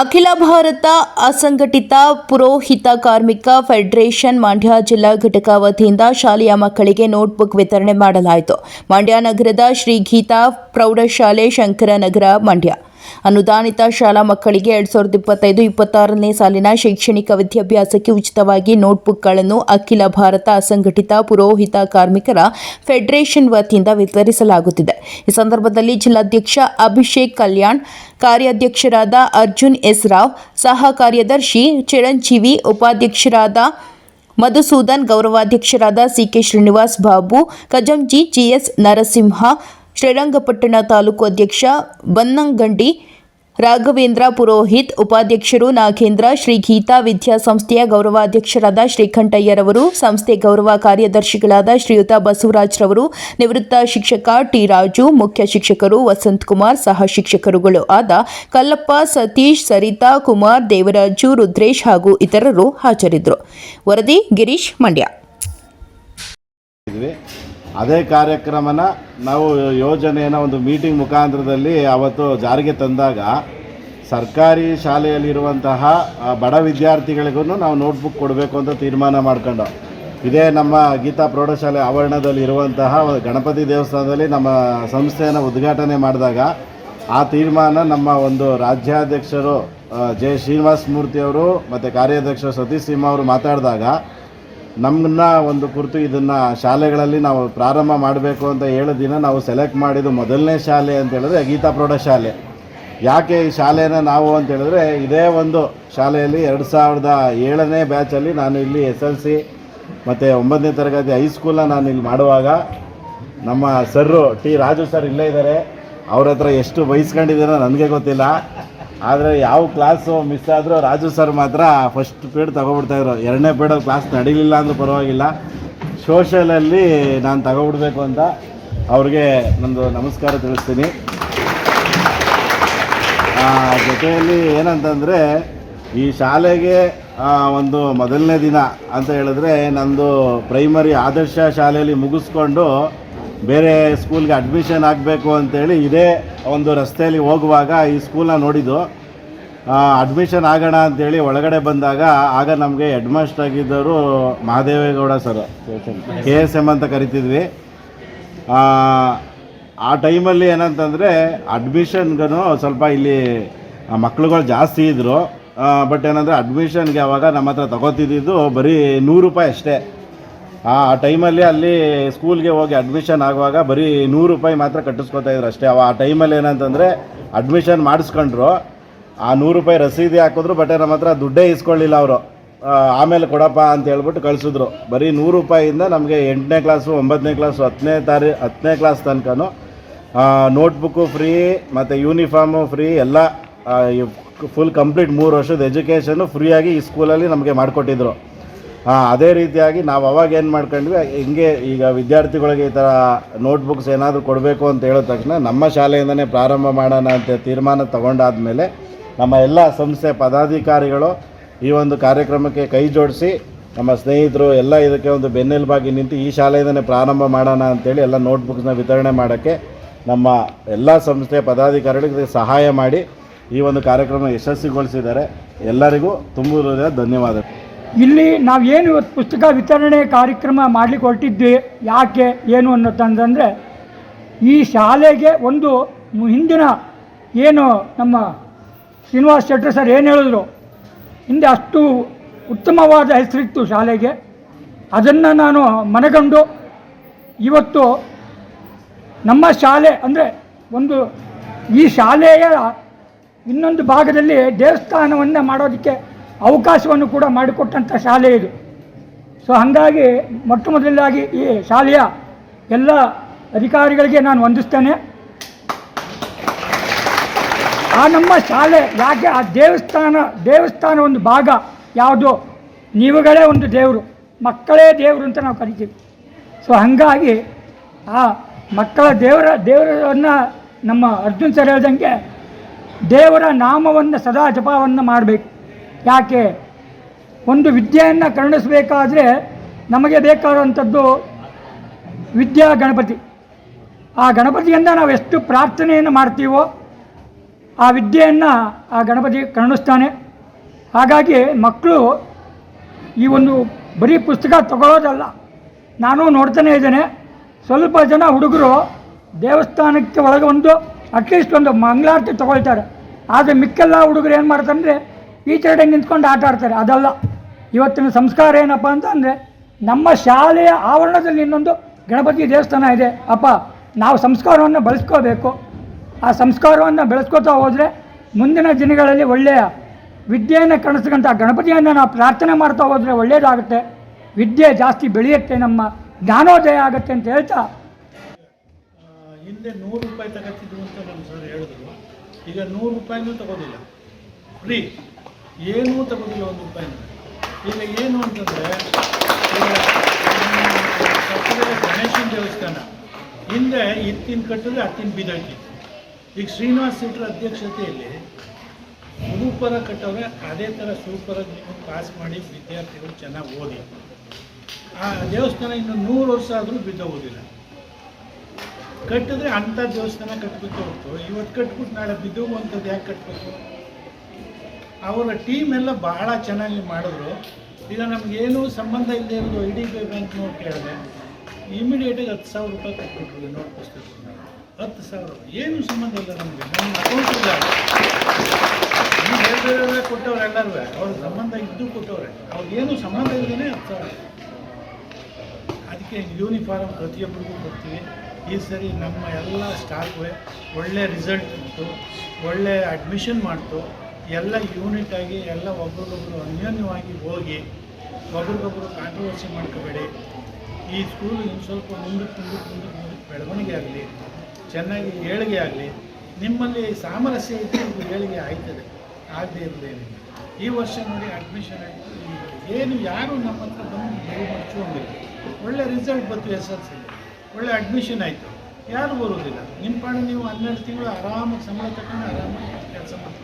ಅಖಿಲ ಭಾರತ ಅಸಂಘಟಿತ ಪುರೋಹಿತ ಕಾರ್ಮಿಕ ಫೆಡರೇಷನ್ ಮಂಡ್ಯ ಜಿಲ್ಲಾ ಘಟಕ ವತಿಯಿಂದ ಶಾಲೆಯ ಮಕ್ಕಳಿಗೆ ನೋಟ್ಬುಕ್ ವಿತರಣೆ ಮಾಡಲಾಯಿತು. ಮಂಡ್ಯ ನಗರದ ಶ್ರೀ ಗೀತಾ ಪ್ರೌಢಶಾಲೆ ಶಂಕರನಗರ, ಮಂಡ್ಯ. ಅನುದಾನಿತ ಶಾಲಾ ಮಕ್ಕಳಿಗೆ ಎರಡ್ ಸಾವಿರದ ಇಪ್ಪತ್ತೈದು, ಇಪ್ಪತ್ತಾರನೇ ಸಾಲಿನ ಶೈಕ್ಷಣಿಕ ವಿದ್ಯಾಭ್ಯಾಸಕ್ಕೆ ಉಚಿತವಾಗಿ ನೋಟ್ಬುಕ್ಗಳನ್ನು ಅಖಿಲ ಭಾರತ ಅಸಂಘಟಿತ ಪುರೋಹಿತ ಕಾರ್ಮಿಕರ ಫೆಡರೇಷನ್ ವತಿಯಿಂದ ವಿತರಿಸಲಾಗುತ್ತಿದೆ. ಈ ಸಂದರ್ಭದಲ್ಲಿ ಜಿಲ್ಲಾಧ್ಯಕ್ಷ ಅಭಿಷೇಕ್ ಕಲ್ಯಾಣ್, ಕಾರ್ಯಾಧ್ಯಕ್ಷರಾದ ಅರ್ಜುನ್ ಎಸ್ ರಾವ್, ಸಹ ಕಾರ್ಯದರ್ಶಿ ಚಿರಂಜೀವಿ, ಉಪಾಧ್ಯಕ್ಷರಾದ Madhusudan, ಗೌರವಾಧ್ಯಕ್ಷರಾದ C K Srinivas Babu Kajanji G S Narasimha Srirangapatna taluk ಅಧ್ಯಕ್ಷ ಬನ್ನಂಗಂಡಿ ರಾಘವೇಂದ್ರ ಪುರೋಹಿತ್, ಉಪಾಧ್ಯಕ್ಷರು ನಾಗೇಂದ್ರ, ಶ್ರೀ ಗೀತಾ ವಿದ್ಯಾಸಂಸ್ಥೆಯ ಗೌರವಾಧ್ಯಕ್ಷರಾದ ಶ್ರೀಕಂಠಯ್ಯರವರು, ಸಂಸ್ಥೆ ಗೌರವ ಕಾರ್ಯದರ್ಶಿಗಳಾದ ಶ್ರೀಯುತ ಬಸವರಾಜ್ರವರು, ನಿವೃತ್ತ ಶಿಕ್ಷಕ ಟಿ ರಾಜು ಮುಖ್ಯ ಶಿಕ್ಷಕರು ವಸಂತ್ ಕುಮಾರ್ ಸಹ ಶಿಕ್ಷಕರುಗಳು ಆದ ಕಲ್ಲಪ್ಪ, ಸತೀಶ್, ಸರಿತಾ, ಕುಮಾರ್, ದೇವರಾಜು, ರುದ್ರೇಶ್ ಹಾಗೂ ಇತರರು ಹಾಜರಿದ್ದರು. ವರದಿ ಗಿರೀಶ್ ಮಂಡ್ಯ. ಅದೇ ಕಾರ್ಯಕ್ರಮನ ನಾವು ಯೋಜನೆಯನ್ನು ಒಂದು ಮೀಟಿಂಗ್ ಮುಖಾಂತರದಲ್ಲಿ ಅವತ್ತು ಜಾರಿಗೆ ತಂದಾಗ ಸರ್ಕಾರಿ ಶಾಲೆಯಲ್ಲಿರುವಂತಹ ಬಡ ವಿದ್ಯಾರ್ಥಿಗಳಿಗೂ ನಾವು ನೋಟ್ಬುಕ್ ಕೊಡಬೇಕು ಅಂತ ತೀರ್ಮಾನ ಮಾಡ್ಕೊಂಡು. ಇದೇ ನಮ್ಮ ಗೀತಾ ಪ್ರೌಢಶಾಲೆ ಆವರಣದಲ್ಲಿ ಇರುವಂತಹ ಗಣಪತಿ ದೇವಸ್ಥಾನದಲ್ಲಿ ನಮ್ಮ ಸಂಸ್ಥೆಯನ್ನು ಉದ್ಘಾಟನೆ ಮಾಡಿದಾಗ ಆ ತೀರ್ಮಾನ ನಮ್ಮ ಒಂದು ರಾಜ್ಯಾಧ್ಯಕ್ಷರು ಜೆ ಶ್ರೀನಿವಾಸ ಮೂರ್ತಿಯವರು ಮತ್ತು ಕಾರ್ಯಾಧ್ಯಕ್ಷರು ಸತೀಶ್ ಸಿಂಹ ಅವರು ಮಾತಾಡಿದಾಗ ನಮ್ಮನ್ನ ಒಂದು ಕುರಿತು ಇದನ್ನು ಶಾಲೆಗಳಲ್ಲಿ ನಾವು ಪ್ರಾರಂಭ ಮಾಡಬೇಕು ಅಂತ ಹೇಳೋ ದಿನ ನಾವು ಸೆಲೆಕ್ಟ್ ಮಾಡಿದ್ದು ಮೊದಲನೇ ಶಾಲೆ ಅಂತ ಹೇಳಿದ್ರೆ ಗೀತಾ ಪ್ರೌಢಶಾಲೆ ಯಾಕೆ ಈ ಶಾಲೆನ ನಾವು ಅಂತ ಹೇಳಿದ್ರೆ ಇದೇ ಒಂದು ಶಾಲೆಯಲ್ಲಿ ಎರಡು ಸಾವಿರದ ಏಳನೇ ಬ್ಯಾಚಲ್ಲಿ ನಾನು ಇಲ್ಲಿ ಎಸ್ ಎಲ್ ಸಿ ಮತ್ತು ಒಂಬತ್ತನೇ ತರಗತಿ ಹೈಸ್ಕೂಲನ್ನ ನಾನು ಇಲ್ಲಿ ಮಾಡುವಾಗ ನಮ್ಮ ಸರ್ರು ಟಿ ರಾಜು ಸರ್ ಇಲ್ಲೇ ಇದ್ದಾರೆ ಅವ್ರ ಹತ್ರ ಎಷ್ಟು ವಹಿಸ್ಕೊಂಡಿದ್ದೀರೋ ನನಗೆ ಗೊತ್ತಿಲ್ಲ. ಆದರೆ ಯಾವ ಕ್ಲಾಸು ಮಿಸ್ ಆದರೂ ರಾಜು ಸರ್ ಮಾತ್ರ ಫಸ್ಟ್ ಪೀರಿಯಡ್ ತಗೊಬಿಡ್ತಾಯಿದ್ರು ಎರಡನೇ ಪೀರಿಯಡ್ ಕ್ಲಾಸ್ ನಡೀಲಿಲ್ಲ ಅಂದರೂ ಪರವಾಗಿಲ್ಲ. ಸೋಷಲಲ್ಲಿ ನಾನು ತಗೊಬಿಡ್ಬೇಕು ಅಂತ ಅವ್ರಿಗೆ ನಂದು ನಮಸ್ಕಾರ ತಿಳಿಸ್ತೀನಿ. ಜೊತೆಯಲ್ಲಿ ಏನಂತಂದರೆ ಈ ಶಾಲೆಗೆ ಒಂದು ಮೊದಲನೇ ದಿನ ಅಂತ ಹೇಳಿದ್ರೆ ನಂದು ಪ್ರೈಮರಿ ಆದರ್ಶ ಶಾಲೆಯಲ್ಲಿ ಮುಗಿಸ್ಕೊಂಡು ಬೇರೆ ಸ್ಕೂಲ್ಗೆ ಅಡ್ಮಿಷನ್ ಆಗಬೇಕು ಅಂತೇಳಿ ಇದೇ ಒಂದು ರಸ್ತೆಯಲ್ಲಿ ಹೋಗುವಾಗ ಈ ಸ್ಕೂಲನ್ನ ನೋಡಿದ್ದು. ಅಡ್ಮಿಷನ್ ಆಗೋಣ ಅಂತೇಳಿ ಒಳಗಡೆ ಬಂದಾಗ ಆಗ ನಮಗೆ head master ಆಗಿದ್ದವರು Mahadevegowda sir K S M ಅಂತ ಕರಿತಿದ್ವಿ. ಆ, ಟೈಮಲ್ಲಿ ಏನಂತಂದರೆ ಅಡ್ಮಿಷನ್ಗೂ ಸ್ವಲ್ಪ ಇಲ್ಲಿ ಮಕ್ಳುಗಳು ಜಾಸ್ತಿ ಇದ್ದರು ಬಟ್ ಏನಂದರೆ ಅಡ್ಮಿಷನ್ಗೆ ಅವಾಗ ನಮ್ಮ ಹತ್ರ ತಗೋತಿದ್ದು ಬರೀ ನೂರು ರೂಪಾಯಿ ಅಷ್ಟೇ. ಆ ಟೈಮಲ್ಲಿ ಅಲ್ಲಿ ಸ್ಕೂಲ್ಗೆ ಹೋಗಿ ಅಡ್ಮಿಷನ್ ಆಗುವಾಗ ಬರೀ ನೂರು ರೂಪಾಯಿ ಮಾತ್ರ ಕಟ್ಟಿಸ್ಕೊತಾ ಇದ್ರು ಅಷ್ಟೇ. ಅವ ಆ ಟೈಮಲ್ಲಿ ಏನಂತಂದರೆ ಅಡ್ಮಿಷನ್ ಮಾಡಿಸ್ಕೊಂಡ್ರು. ಆ ನೂರು ರೂಪಾಯಿ ರಸೀದಿ ಹಾಕಿದ್ರು, ಬಟ್ ನಮ್ಮ ಹತ್ರ ದುಡ್ಡೇ ಇಸ್ಕೊಳ್ಳಿಲ್ಲ ಅವರು. ಆಮೇಲೆ ಕೊಡಪ್ಪ ಅಂತ ಹೇಳ್ಬಿಟ್ಟು ಕಳಿಸಿದ್ರು. ಬರೀ ನೂರು ರೂಪಾಯಿಯಿಂದ ನಮಗೆ ಎಂಟನೇ ಕ್ಲಾಸು ಒಂಬತ್ತನೇ ಕ್ಲಾಸು ಹತ್ತನೇ ತಾರಿ, ಹತ್ತನೇ ಕ್ಲಾಸ್ ತನಕನೂ ನೋಟ್ಬುಕ್ಕು ಫ್ರೀ ಮತ್ತು ಯೂನಿಫಾರ್ಮು ಫ್ರೀ ಎಲ್ಲ ಫುಲ್ ಕಂಪ್ಲೀಟ್ ಮೂರು ವರ್ಷದ ಎಜುಕೇಷನು ಫ್ರೀಯಾಗಿ ಈ ಸ್ಕೂಲಲ್ಲಿ ನಮಗೆ ಮಾಡಿಕೊಟ್ಟಿದ್ರು. ಅದೇ ರೀತಿಯಾಗಿ ನಾವು ಅವಾಗ ಏನು ಮಾಡ್ಕೊಂಡ್ವಿ, ಹಿಂಗೆ ಈಗ ವಿದ್ಯಾರ್ಥಿಗಳಿಗೆ ಈ ಥರ ನೋಟ್ಬುಕ್ಸ್ ಏನಾದರೂ ಕೊಡಬೇಕು ಅಂತ ಹೇಳಿದ ತಕ್ಷಣ ನಮ್ಮ ಶಾಲೆಯಿಂದನೇ ಪ್ರಾರಂಭ ಮಾಡೋಣ ಅಂತ ತೀರ್ಮಾನ ತಗೊಂಡಾದ್ಮೇಲೆ ನಮ್ಮ ಎಲ್ಲ ಸಂಸ್ಥೆ ಪದಾಧಿಕಾರಿಗಳು ಈ ಒಂದು ಕಾರ್ಯಕ್ರಮಕ್ಕೆ ಕೈ ಜೋಡಿಸಿ, ನಮ್ಮ ಸ್ನೇಹಿತರು ಎಲ್ಲ ಇದಕ್ಕೆ ಒಂದು ಬೆನ್ನೆಲುಬಾಗಿ ನಿಂತು ಈ ಶಾಲೆಯಿಂದನೇ ಪ್ರಾರಂಭ ಮಾಡೋಣ ಅಂತೇಳಿ ಎಲ್ಲ ನೋಟ್ಬುಕ್ಸ್ನ ವಿತರಣೆ ಮಾಡೋಕ್ಕೆ ನಮ್ಮ ಎಲ್ಲ ಸಂಸ್ಥೆ ಪದಾಧಿಕಾರಿಗಳಿಗೆ ಸಹಾಯ ಮಾಡಿ ಈ ಒಂದು ಕಾರ್ಯಕ್ರಮ ಯಶಸ್ವಿಗೊಳಿಸಿದ್ದಾರೆ. ಎಲ್ಲರಿಗೂ ತುಂಬ ಧನ್ಯವಾದಗಳು. ಇಲ್ಲಿ ನಾವು ಏನು ಇವತ್ತು ಪುಸ್ತಕ ವಿತರಣೆ ಕಾರ್ಯಕ್ರಮ ಮಾಡಲಿಕ್ಕೆ ಹೊರಟಿದ್ವಿ, ಯಾಕೆ, ಏನು ಅನ್ನೋದಂತಂದರೆ ಈ ಶಾಲೆಗೆ ಒಂದು ಹಿಂದಿನ ಏನು ನಮ್ಮ ಶ್ರೀನಿವಾಸ್ ಶೆಟ್ಟರ್ ಸರ್ ಏನು ಹೇಳಿದ್ರು, ಹಿಂದೆ ಅಷ್ಟು ಉತ್ತಮವಾದ ಹೆಸರಿತ್ತು ಶಾಲೆಗೆ. ಅದನ್ನು ನಾನು ಮನಗಂಡು, ಇವತ್ತು ನಮ್ಮ ಶಾಲೆ ಅಂದರೆ ಒಂದು ಈ ಶಾಲೆಯ ಇನ್ನೊಂದು ಭಾಗದಲ್ಲಿ ದೇವಸ್ಥಾನವನ್ನು ಮಾಡೋದಕ್ಕೆ ಅವಕಾಶವನ್ನು ಕೂಡ ಮಾಡಿಕೊಟ್ಟಂಥ ಶಾಲೆ ಇದು. ಸೊ ಹಾಗಾಗಿ ಮೊಟ್ಟ ಮೊದಲಾಗಿ ಈ ಶಾಲೆಯ ಎಲ್ಲ ಅಧಿಕಾರಿಗಳಿಗೆ ನಾನು ವಂದಿಸ್ತೇನೆ. ಆ ನಮ್ಮ ಶಾಲೆ ಯಾಕೆ ಆ ದೇವಸ್ಥಾನ ದೇವಸ್ಥಾನ ಒಂದು ಭಾಗ ಯಾವುದು? ನೀವುಗಳೇ ಒಂದು ದೇವರು, ಮಕ್ಕಳೇ ದೇವರು ಅಂತ ನಾವು ಕರಿತೀವಿ. ಸೊ ಹಾಗಾಗಿ ಆ ಮಕ್ಕಳ ದೇವರ, ದೇವರನ್ನು ನಮ್ಮ ಅರ್ಜುನ್ ಸರ್ ಹೇಳ್ದಂಗೆ ದೇವರ ನಾಮವನ್ನು ಸದಾ ಜಪವನ್ನು ಮಾಡಬೇಕು. ಯಾಕೆ? ಒಂದು ವಿದ್ಯೆಯನ್ನು ಕರುಣಿಸಬೇಕಾದ್ರೆ ನಮಗೆ ಬೇಕಾದಂಥದ್ದು ವಿದ್ಯಾ ಗಣಪತಿ. ಆ ಗಣಪತಿಯಿಂದ ನಾವು ಎಷ್ಟು ಪ್ರಾರ್ಥನೆಯನ್ನು ಮಾಡ್ತೀವೋ ಆ ವಿದ್ಯೆಯನ್ನು ಆ ಗಣಪತಿ ಕರುಣಿಸ್ತಾನೆ. ಹಾಗಾಗಿ ಮಕ್ಕಳು ಈ ಒಂದು ಬರೀ ಪುಸ್ತಕ ತಗೊಳ್ಳೋದಲ್ಲ ನಾನು ನೋಡ್ತಾನೆ ಇದ್ದೇನೆ. ಸ್ವಲ್ಪ ಜನ ಹುಡುಗರು ದೇವಸ್ಥಾನಕ್ಕೆ ಒಳಗೆ ಒಂದು ಅಟ್ಲೀಸ್ಟ್ ಒಂದು ಮಂಗಳಾರತಿ ತಗೊಳ್ತಾರೆ. ಆದರೆ ಮಿಕ್ಕೆಲ್ಲ ಹುಡುಗರು ಏನು ಮಾಡ್ತಾರೆ ಅಂದರೆ ಈಚೆಡೆ ನಿಂತ್ಕೊಂಡು ಆಟ ಆಡ್ತಾರೆ. ಅದಲ್ಲ. ಇವತ್ತಿನ ಸಂಸ್ಕಾರ ಏನಪ್ಪ ಅಂತಂದರೆ, ನಮ್ಮ ಶಾಲೆಯ ಆವರಣದಲ್ಲಿ ಇನ್ನೊಂದು ಗಣಪತಿ ದೇವಸ್ಥಾನ ಇದೆ. ಅಪ್ಪ, ನಾವು ಸಂಸ್ಕಾರವನ್ನು ಬಳಸ್ಕೋಬೇಕು. ಆ ಸಂಸ್ಕಾರವನ್ನು ಬೆಳೆಸ್ಕೋತಾ ಹೋದರೆ ಮುಂದಿನ ದಿನಗಳಲ್ಲಿ ಒಳ್ಳೆಯ ವಿದ್ಯೆಯನ್ನು ಕಾಣಿಸ್ತಕ್ಕಂಥ ಗಣಪತಿಯನ್ನು ನಾವು ಪ್ರಾರ್ಥನೆ ಮಾಡ್ತಾ ಹೋದರೆ ಒಳ್ಳೆಯದಾಗುತ್ತೆ. ವಿದ್ಯೆ ಜಾಸ್ತಿ ಬೆಳೆಯುತ್ತೆ, ನಮ್ಮ ಜ್ಞಾನೋದಯ ಆಗುತ್ತೆ ಅಂತ ಹೇಳ್ತಾ. ಹಿಂದೆ ನೂರು ರೂಪಾಯಿ ತಗೋತಿದ್ರು ಅಂತ ನಮ್ಮ ಸರ್ ಹೇಳಿದ್ರು. ಈಗ ನೂರು ರೂಪಾಯಿನೂ ತಗೋದಿಲ್ಲ. ಫ್ರೀ. ಏನೂ ತಗೋದಿಲ್ಲ ಒಂದು ರೂಪಾಯಿ ಈಗ ಏನು ಅಂತಂದರೆ ಗಣೇಶನ ದೇವಸ್ಥಾನ. ಹಿಂದೆ ಇತ್ತಿನ ಕಟ್ಟಿದ್ರೆ ಹತ್ತಿನ ಬಿದ್ದೋಯ್ತಿತ್ತು ಈಗ ಶ್ರೀನಿವಾಸ್ ಶೆಟ್ಟರ ಅಧ್ಯಕ್ಷತೆಯಲ್ಲಿ ಸೂಪರ ಕಟ್ಟವ್ರೆ ಅದೇ ಥರ ಸೂಪರಾಗಿ ನೀವು ಪಾಸ್ ಮಾಡಿ ವಿದ್ಯಾರ್ಥಿಗಳು ಚೆನ್ನಾಗಿ ಓದಿ. ಆ ದೇವಸ್ಥಾನ ಇನ್ನು ನೂರು ವರ್ಷ ಆದರೂ ಬಿದ್ದೋಗೋದಿಲ್ಲ ಕಟ್ಟಿದ್ರೆ ಅಂಥ ದೇವಸ್ಥಾನ ಕಟ್ಬೇಕು ಹೊರತು ಇವತ್ತು ಕಟ್ಬಿಟ್ಟು ನಾಳೆ ಬಿದ್ದೋಗುವಂಥದ್ದು ಯಾಕೆ ಕಟ್ಟಬೇಕು ಅವರ ಟೀಮ್ ಎಲ್ಲ ಬಹಳ ಚೆನ್ನಾಗಿ ಮಾಡಿದ್ರು. ಈಗ ನಮಗೇನು ಸಂಬಂಧ ಇಲ್ಲದೆ ಇರೋದು I D B bank note ಕೇಳಿದೆ ಇಮಿಡಿಯೇಟಾಗಿ ಹತ್ತು ಸಾವಿರ ರೂಪಾಯಿ ಕೊಟ್ಬಿಟ್ರು ನೋಟ್ ಪುಸ್ತಕ ಹತ್ತು ಸಾವಿರ ಏನು ಸಂಬಂಧ ಇಲ್ಲ ನಮಗೆ. ನಮ್ಮ ಅಕೌಂಟ್ ಇಲ್ಲ ಬೇರೆ ಕೊಟ್ಟವ್ರು ಎಲ್ಲರೂ. ಅವ್ರ ಸಂಬಂಧ ಇದ್ದು ಕೊಟ್ಟವ್ರೆ. ಅವ್ರಿಗೇನು ಸಂಬಂಧ ಇಲ್ಲದೇ ಹತ್ತು ಸಾವಿರ ಅದಕ್ಕೆ ಯೂನಿಫಾರ್ಮ್ ಪ್ರತಿಯೊಬ್ಬರಿಗೂ ಕೊಡ್ತೀವಿ. ಈ ಸರಿ ನಮ್ಮ ಎಲ್ಲ ಸ್ಟಾಫ್ಗೆ ಒಳ್ಳೆ ರಿಸಲ್ಟ್ ಬಂತು. ಒಳ್ಳೆ ಅಡ್ಮಿಷನ್ ಮಾಡ್ತು. ಎಲ್ಲ ಯೂನಿಟ್ ಆಗಿ ಎಲ್ಲ ಒಬ್ರಿಗೊಬ್ರು ಅನ್ಯೋನ್ಯವಾಗಿ ಹೋಗಿ ಒಬ್ರಿಗೊಬ್ರು ಕಾಂಟ್ರವರ್ಸಿ ಮಾಡ್ಕೋಬೇಡಿ. ಈ ಸ್ಕೂಲ್ ಇನ್ನು ಸ್ವಲ್ಪ ಮುಂದೆ ಮುಂದಕ್ಕೆ ಮುಂದಕ್ಕೆ ಮುಂದಕ್ಕೆ ಬೆಳವಣಿಗೆ ಆಗಲಿ, ಚೆನ್ನಾಗಿ ಏಳಿಗೆ ಆಗಲಿ, ನಿಮ್ಮಲ್ಲಿ ಸಾಮರಸ್ಯ ಇದ್ದು ಇದು ಏಳಿಗೆ ಆಯ್ತದೆ. ಆಗದೇ ಇರೋದೇನಿಲ್ಲ ಈ ವರ್ಷ ನೋಡಿ ಅಡ್ಮಿಷನ್ ಆಯಿತು. ಏನು ಯಾರು ನಮ್ಮ ಹತ್ರ ಬಂದು ದಯವು ಮುಚ್ಚಿಕೊಂಡಿಲ್ಲ ಒಳ್ಳೆ ರಿಸಲ್ಟ್ ಬಂತು ಎಸ್ ಎಲ್ ಸಿ ಒಳ್ಳೆ ಅಡ್ಮಿಷನ್ ಆಯಿತು. ಯಾರು ಬರೋದಿಲ್ಲ. ನಿಮ್ಮ ಪಾಡು ನೀವು ಹನ್ನೆರಡು ತಿಂಗಳು ಆರಾಮಾಗಿ ಸಂಬಳ ತಗೊಂಡು ಆರಾಮಾಗಿ ಕೆಲಸ ಮಾಡ್ತೀವಿ